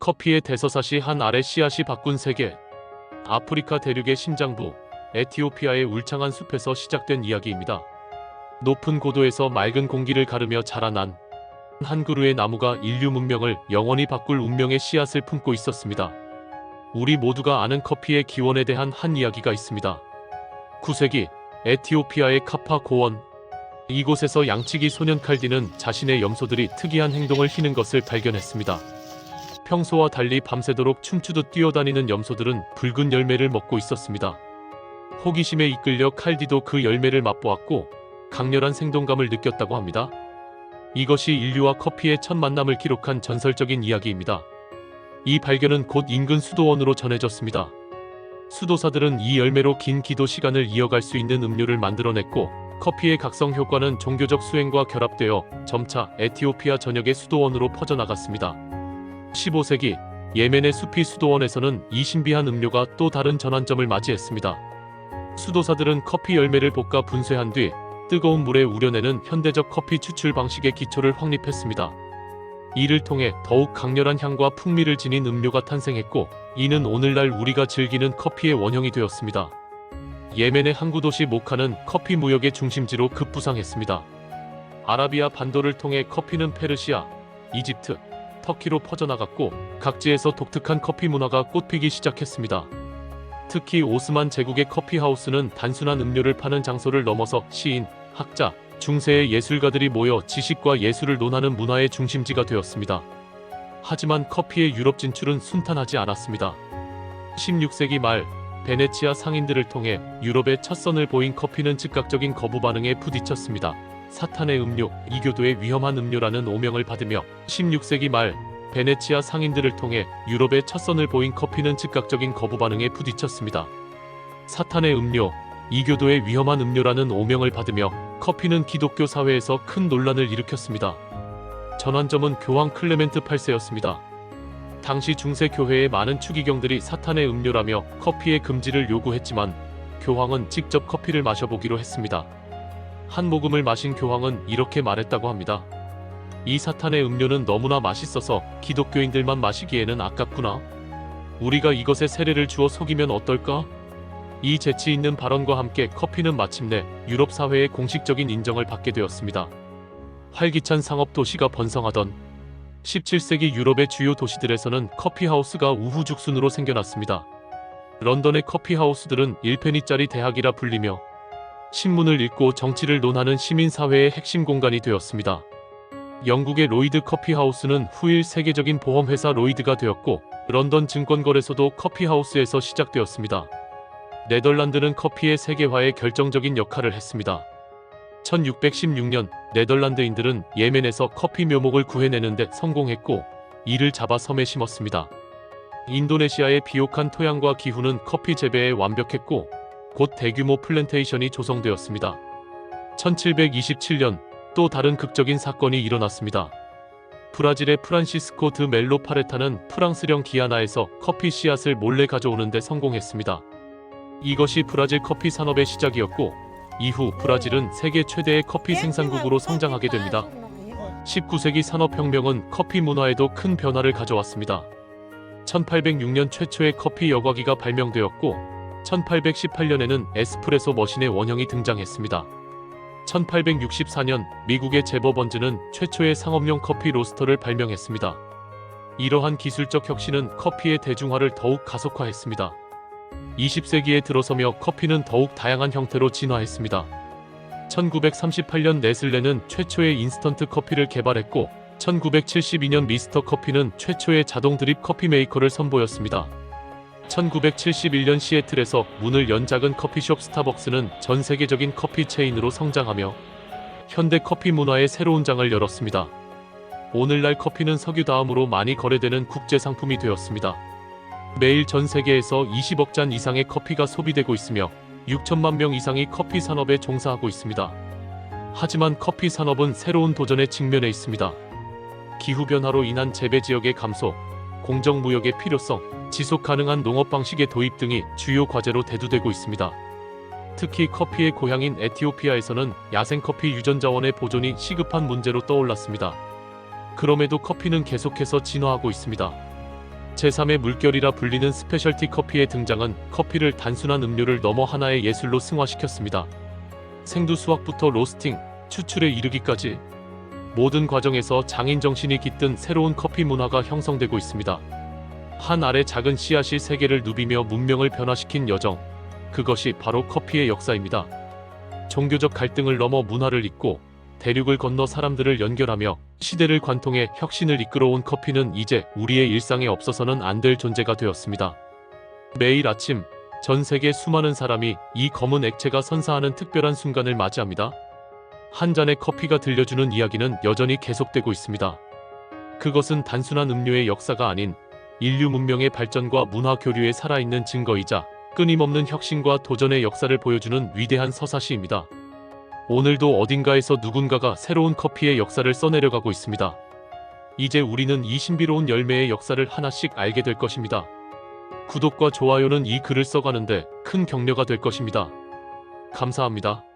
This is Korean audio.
커피의 대서사시 한 알의 씨앗이 바꾼 세계. 아프리카 대륙의 심장부, 에티오피아의 울창한 숲에서 시작된 이야기입니다. 높은 고도에서 맑은 공기를 가르며 자라난 한 그루의 나무가 인류 문명을 영원히 바꿀 운명의 씨앗을 품고 있었습니다. 우리 모두가 아는 커피의 기원에 대한 한 이야기가 있습니다. 9세기 에티오피아의 카파 고원 이곳에서 양치기 소년 칼디는 자신의 염소들이 특이한 행동을 희는 것을 발견했습니다. 평소와 달리 밤새도록 춤추듯 뛰어다니는 염소들은 붉은 열매를 먹고 있었습니다. 호기심에 이끌려 칼디도 그 열매를 맛보았고 강렬한 생동감을 느꼈다고 합니다. 이것이 인류와 커피의 첫 만남을 기록한 전설적인 이야기입니다. 이 발견은 곧 인근 수도원으로 전해졌습니다. 수도사들은 이 열매로 긴 기도 시간을 이어갈 수 있는 음료를 만들어냈고 커피의 각성 효과는 종교적 수행과 결합되어 점차 에티오피아 전역의 수도원으로 퍼져나갔습니다. 15세기 예멘의 숲이 수도원에서는 이 신비한 음료가 또 다른 전환점을 맞이했습니다. 수도사들은 커피 열매를 볶아 분쇄한 뒤 뜨거운 물에 우려내는 현대적 커피 추출 방식의 기초를 확립했습니다. 이를 통해 더욱 강렬한 향과 풍미를 지닌 음료가 탄생했고 이는 오늘날 우리가 즐기는 커피의 원형이 되었습니다. 예멘의 항구 도시 모카는 커피 무역의 중심지로 급부상했습니다. 아라비아 반도를 통해 커피는 페르시아, 이집트, 터키로 퍼져나갔고 각지에서 독특한 커피 문화가 꽃피기 시작했습니다. 특히 오스만 제국의 커피 하우스는 단순한 음료를 파는 장소를 넘어서 시인, 학자, 중세의 예술가들이 모여 지식과 예술을 논하는 문화의 중심지가 되었습니다. 하지만 커피의 유럽 진출은 순탄하지 않았습니다. 16세기 말 베네치아 상인들을 통해 유럽에 첫 선을 보인 커피는 즉각적인 거부 반응에 부딪혔습니다. 사탄의 음료, 이교도의 위험한 음료라는 오명을 받으며 16세기 말 베네치아 상인들을 통해 유럽에 첫 선을 보인 커피는 즉각적인 거부 반응에 부딪혔습니다. 사탄의 음료, 이교도의 위험한 음료라는 오명을 받으며 커피는 기독교 사회에서 큰 논란을 일으켰습니다. 전환점은 교황 클레멘트 8세였습니다. 당시 중세 교회의 많은 추기경들이 사탄의 음료라며 커피의 금지를 요구했지만 교황은 직접 커피를 마셔보기로 했습니다. 한 모금을 마신 교황은 이렇게 말했다고 합니다. 이 사탄의 음료는 너무나 맛있어서 기독교인들만 마시기에는 아깝구나. 우리가 이것에 세례를 주어 속이면 어떨까? 이 재치 있는 발언과 함께 커피는 마침내 유럽 사회의 공식적인 인정을 받게 되었습니다. 활기찬 상업 도시가 번성하던 17세기 유럽의 주요 도시들에서는 커피하우스가 우후죽순으로 생겨났습니다. 런던의 커피하우스들은 1페니짜리 대학이라 불리며 신문을 읽고 정치를 논하는 시민사회의 핵심 공간이 되었습니다. 영국의 로이드 커피하우스는 후일 세계적인 보험회사 로이드가 되었고 런던 증권거래소도 커피하우스에서 시작되었습니다. 네덜란드는 커피의 세계화에 결정적인 역할을 했습니다. 1616년 네덜란드인들은 예멘에서 커피 묘목을 구해내는 데 성공했고 이를 잡아 섬에 심었습니다. 인도네시아의 비옥한 토양과 기후는 커피 재배에 완벽했고 곧 대규모 플랜테이션이 조성되었습니다. 1727년 또 다른 극적인 사건이 일어났습니다. 브라질의 프란시스코 드 멜로 파레타는 프랑스령 기아나에서 커피 씨앗을 몰래 가져오는 데 성공했습니다. 이것이 브라질 커피 산업의 시작이었고 이후 브라질은 세계 최대의 커피 생산국으로 성장하게 됩니다. 19세기 산업혁명은 커피 문화에도 큰 변화를 가져왔습니다. 1806년 최초의 커피 여과기가 발명되었고 1818년에는 에스프레소 머신의 원형이 등장했습니다. 1864년 미국의 제버 번즈는 최초의 상업용 커피 로스터를 발명했습니다. 이러한 기술적 혁신은 커피의 대중화를 더욱 가속화했습니다. 20세기에 들어서며 커피는 더욱 다양한 형태로 진화했습니다. 1938년 네슬레는 최초의 인스턴트 커피를 개발했고 1972년 미스터 커피는 최초의 자동 드립 커피 메이커를 선보였습니다. 1971년 시애틀에서 문을 연 작은 커피숍 스타벅스는 전 세계적인 커피 체인으로 성장하며 현대 커피 문화의 새로운 장을 열었습니다. 오늘날 커피는 석유 다음으로 많이 거래되는 국제 상품이 되었습니다. 매일 전 세계에서 20억 잔 이상의 커피가 소비되고 있으며 6천만 명 이상이 커피 산업에 종사하고 있습니다. 하지만 커피 산업은 새로운 도전에 직면해 있습니다. 기후 변화로 인한 재배 지역의 감소, 공정무역의 필요성, 지속 가능한 농업 방식의 도입 등이 주요 과제로 대두되고 있습니다. 특히 커피의 고향인 에티오피아에서는 야생 커피 유전 자원의 보존이 시급한 문제로 떠올랐습니다. 그럼에도 커피는 계속해서 진화하고 있습니다. 제3의 물결이라 불리는 스페셜티 커피의 등장은 커피를 단순한 음료를 넘어 하나의 예술로 승화시켰습니다. 생두 수확부터 로스팅, 추출에 이르기까지 모든 과정에서 장인 정신이 깃든 새로운 커피 문화가 형성되고 있습니다. 한 알의 작은 씨앗이 세계를 누비며 문명을 변화시킨 여정. 그것이 바로 커피의 역사입니다. 종교적 갈등을 넘어 문화를 잇고 대륙을 건너 사람들을 연결하며 시대를 관통해 혁신을 이끌어온 커피는 이제 우리의 일상에 없어서는 안 될 존재가 되었습니다. 매일 아침 전 세계 수많은 사람이 이 검은 액체가 선사하는 특별한 순간을 맞이합니다. 한 잔의 커피가 들려주는 이야기는 여전히 계속되고 있습니다. 그것은 단순한 음료의 역사가 아닌 인류 문명의 발전과 문화 교류에 살아있는 증거이자 끊임없는 혁신과 도전의 역사를 보여주는 위대한 서사시입니다. 오늘도 어딘가에서 누군가가 새로운 커피의 역사를 써내려가고 있습니다. 이제 우리는 이 신비로운 열매의 역사를 하나씩 알게 될 것입니다. 구독과 좋아요는 이 글을 써가는데 큰 격려가 될 것입니다. 감사합니다.